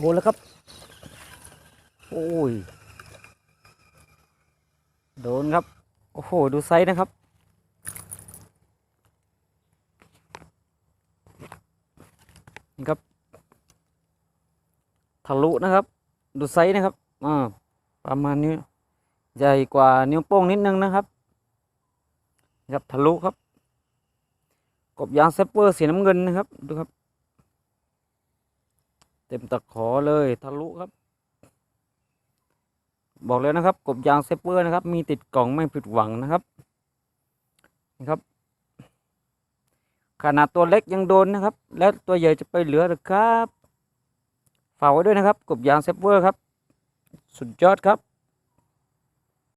โดนแล้วครับ โอ้ย โดนครับ โอ้โห ดูไซส์นะครับ นี่ครับ ทะลุนะครับ ดูไซส์นะครับ อ่า ประมาณนี้ ใหญ่กว่านิ้วโป้งนิดนึงนะครับนะครับทะลุครับ กบยางเซปเปอร์สีน้ำเงินนะครับ ดูครับ เต็มตะขอเลยทะลุครับ บอกเลยนะครับ กบยางเซปเปอร์นะครับ มีติดกล่องไม่ผิดหวังนะครับนี่ครับ ขนาดตัวเล็กยังโดนนะครับ แล้วตัวใหญ่จะไปเหลือหรือครับฝากไว้ด้วยนะครับ กบยางเซปเปอร์ครับ สุดยอดครับ